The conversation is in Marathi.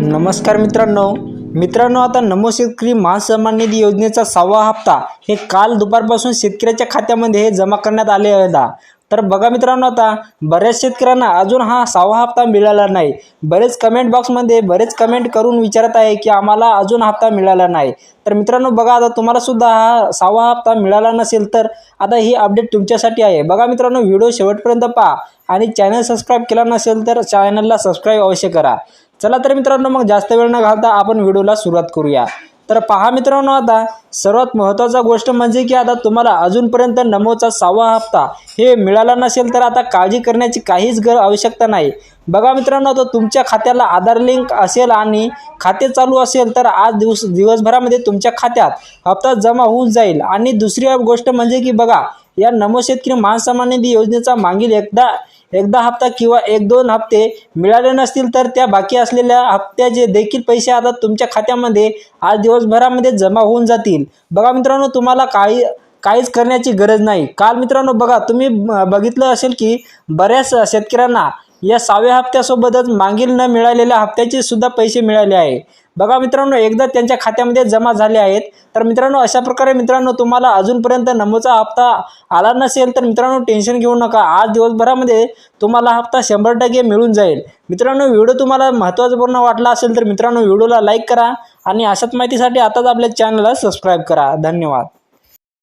नमस्कार मित्रांनो. मित्रांनो आता नमो शेतकरी महासन्मान निधी योजनेचा सहावा हप्ता हे काल दुपारपासून शेतकऱ्याच्या खात्यामध्ये हे जमा करण्यात आले होता. तर बघा मित्रांनो आता बऱ्याच शेतकऱ्यांना अजून हा सहावा हप्ता मिळाला नाही. बरेच कमेंट बॉक्समध्ये बरेच कमेंट करून विचारत आहे की आम्हाला अजून हप्ता मिळाला नाही. तर मित्रांनो बघा आता तुम्हाला सुद्धा हा सहावा हप्ता मिळाला नसेल तर आता ही अपडेट तुमच्यासाठी आहे. बघा मित्रांनो व्हिडिओ शेवटपर्यंत पहा आणि चॅनल सबस्क्राईब केला नसेल तर चॅनलला सबस्क्राईब अवश्य करा. चला तर मित्रांनो मग जास्त वेळ न घालता आपण व्हिडिओला सुरुवात करूया. तर पहा मित्रांनो आता सर्वात महत्त्वाचा गोष्ट म्हणजे की आता तुम्हाला अजूनपर्यंत नमोचा सहावा हप्ता हे मिळाला नसेल तर आता काळजी करण्याची काहीच गर आवश्यकता नाही. बघा मित्रांनो आता तुमच्या खात्याला आधार लिंक असेल आणि खाते चालू असेल तर आज दिवस दिवसभरामध्ये तुमच्या खात्यात हप्ता जमा होऊन जाईल. आणि दुसरी गोष्ट म्हणजे की बघा या नमो शेतकरी महासन्मान निधी योजनेचा मागील एकदा एकदा हप्ता किंवा एक दोन हप्ते मिळाले नसतील तर त्या बाकी असलेल्या हप्त्याचे देखील पैसे आता तुमच्या खात्यामध्ये आज दिवसभरामध्ये जमा होऊन जातील. बघा मित्रांनो तुम्हाला काही काहीच करण्याची गरज नाही. काल मित्रांनो बघा तुम्ही ब- बघितलं असेल की बऱ्याच शेतकऱ्यांना या सहाव्या हप्त्यासोबतच मागील न मिळालेल्या हप्त्याचे सुद्धा पैसे मिळाले आहे. बघा मित्रांनो एकदा त्यांच्या खात्यामध्ये जमा झाले आहेत. तर मित्रांनो अशा प्रकारे मित्रांनो तुम्हाला अजूनपर्यंत नमोचा हप्ता आला नसेल तर मित्रांनो टेन्शन घेऊ नका. आज दिवसभरामध्ये तुम्हाला हप्ता शंभर टक्के मिळून जाईल. मित्रांनो व्हिडिओ तुम्हाला महत्त्वपूर्ण वाटला असेल तर मित्रांनो व्हिडिओला लाईक करा आणि अशाच माहितीसाठी आताच आपल्या चॅनलला सबस्क्राईब करा. धन्यवाद.